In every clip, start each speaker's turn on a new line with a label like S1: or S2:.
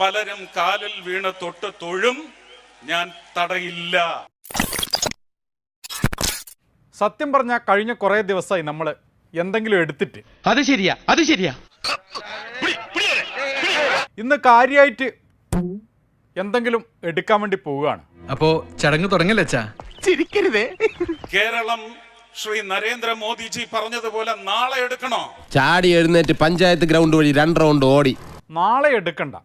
S1: പലരും കാലിൽ വീണ് തൊട്ട് തൊഴും ഞാൻ തടയില്ല.
S2: സത്യം പറഞ്ഞ കഴിഞ്ഞ കുറെ ദിവസമായി നമ്മൾ എന്തെങ്കിലും എടുത്തിട്ട്.
S3: അത് ശരിയാ അത് ശരിയാ.
S2: ഇന്ന് കാര്യായിട്ട് എന്തെങ്കിലും എടുക്കാൻ വേണ്ടി പോവുകയാണ്.
S4: അപ്പോ ചടങ്ങ് തുടങ്ങല്ലേ
S1: കേരളം ശ്രീ നരേന്ദ്രമോദിജി പറഞ്ഞതുപോലെ നാളെ എടുക്കണോ?
S5: ചാടി എഴുന്നേറ്റ് പഞ്ചായത്ത് ഗ്രൗണ്ട് വഴി രണ്ട് റൗണ്ട് ഓടി.
S2: നാളെ എടുക്കണ്ട.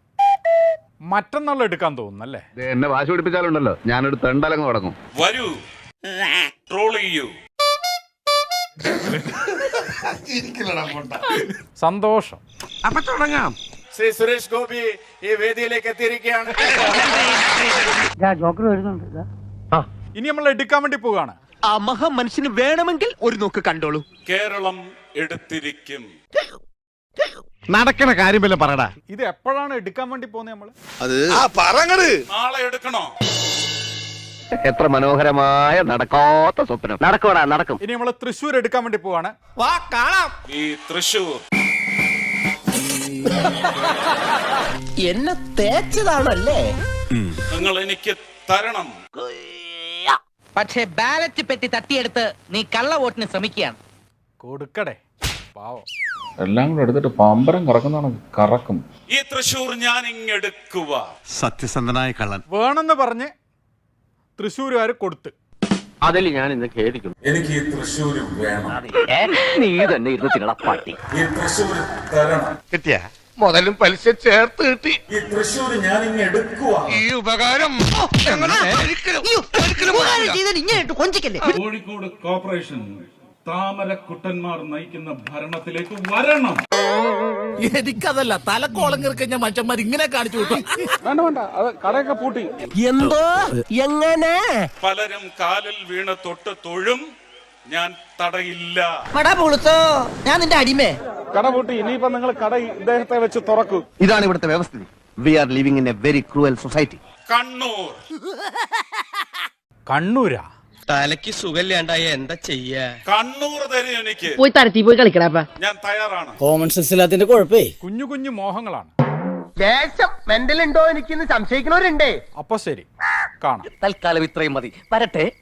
S2: മറ്റന്നാൾ എടുക്കാൻ തോന്നുന്നല്ലേ?
S6: എന്നെ വാശി പിടിപ്പിച്ചാലുണ്ടല്ലോ. ഞാനൊരു തെണ്ടലങ്ങ് തുടങ്ങും
S1: വരൂ. ട്രോൾ ചെയ്യൂ.
S2: സന്തോഷം.
S5: അപ്പൊ തുടങ്ങാം.
S7: ശ്രീ സുരേഷ് ഗോപി ഈ വേദിയിലേക്ക് എത്തിയിരിക്കുകയാണ്.
S2: ഇനി നമ്മൾ എടുക്കാൻ വേണ്ടി പോവാണ്
S3: ആ മഹാ മനുഷ്യന് വേണമെങ്കിൽ ഒരു നോക്ക് കണ്ടോളൂ.
S1: കേരളം എടുത്തിരിക്കും.
S5: നടക്കണ കാര്യം വല്ല പറടാ.
S2: ഇത് എപ്പോഴാണ് എടുക്കാൻ വേണ്ടി പോകുന്നത് നമ്മൾ
S1: നാളെ എടുക്കണോ?
S6: എത്ര മനോഹരമായ നടക്കാത്ത സ്വപ്നം. നടക്കോടാ നടക്കും.
S2: ഇനി നമ്മൾ തൃശ്ശൂർ എടുക്കാൻ വേണ്ടി പോവാണ്. വാ കാണാം.
S1: ഈ തൃശ്ശൂർ.
S5: എന്നെ തേച്ചതാണല്ലേ?
S1: നിങ്ങൾ എനിക്ക് തരണം.
S8: പക്ഷേ ബാലറ്റ് പെട്ടി തട്ടിയെടുത്ത് നീ കള്ള വോട്ടിന് ശ്രമിക്കുകയാണ്.
S2: കൊടുക്കടേ. പാവം.
S9: എല്ലാം കൂടെ എടുത്തിട്ട് പമ്പരം കറക്കുന്നതാണ് കറക്കും.
S1: ഈ തൃശൂർ ഞാൻ ഇങ്ങെടുക്കുക
S5: സത്യസന്ധനായ കള്ളൻ.
S2: വേണമെന്ന് പറഞ്ഞ് തൃശ്ശൂരുകാർ കൊടുത്ത്.
S6: അതിൽ ഞാൻ ഇന്ന് ഖേദിക്കുന്നു.
S1: എനിക്ക് ഈ തൃശൂർ വേണം.
S6: നീ തന്നെ ഇരുന്ന് തിരണപ്പാട്ടി
S1: ഈ തൃശൂർ തരണം.
S5: കിട്ടിയ? മുതലും പലിശ ചേർത്ത് കിട്ടി.
S1: ഈ തൃശൂർ ഞാൻ ഇങ്ങ് എടുക്കുക
S5: ഈ ഉപകാരം
S1: കോഴിക്കോട് കോർപ്പറേഷൻ താമരക്കുട്ടന്മാർ നയിക്കുന്ന ഭരണത്തിലേക്ക് വരണം.
S7: എനിക്കതല്ല തലക്കോളം കിറക്കഞ്ഞ മനുഷ്യന്മാർ ഇങ്ങനെ കാണിച്ചു
S9: വേണ്ട വേണ്ട അത് കടയൊക്കെ പൂട്ടി.
S5: എന്തോ? എങ്ങനെ?
S1: പലരും കാലിൽ വീണ തൊട്ട് തൊഴും ഞാൻ തടയില്ല.
S8: ഞാൻ നിന്റെ അടിമേ.
S9: കട പൂട്ടി ഇനിയിപ്പോ നിങ്ങൾ കട ഇദ്ദേഹത്തെ വെച്ച് തുറക്കൂ.
S5: ഇതാണ് ഇവിടുത്തെ വ്യവസ്ഥിതി. We are living in a very cruel society
S1: Kannur.
S2: കണ്ണൂരാ?
S3: തലക്ക് സുഖമില്ലാണ്ടായ എന്താ ചെയ്യാ?
S1: കണ്ണൂർ തരും എനിക്ക്.
S8: പോയി തരത്തി പോയി കളിക്കടാ
S1: ഞാൻ തയ്യാറാണ്.
S7: കോമൺ സെൻസ് ഇല്ലാത്തിന്റെ കുഴപ്പേ?
S2: കുഞ്ഞു കുഞ്ഞു മോഹങ്ങളാണ്.
S5: ദേശം മെന്റൽ ഉണ്ടോ എനിക്ക് സംശയിക്കുന്നവരുണ്ടേ?
S2: അപ്പൊ ശരി. കാണാം.
S8: തൽക്കാലം ഇത്രയും മതി. വരട്ടെ.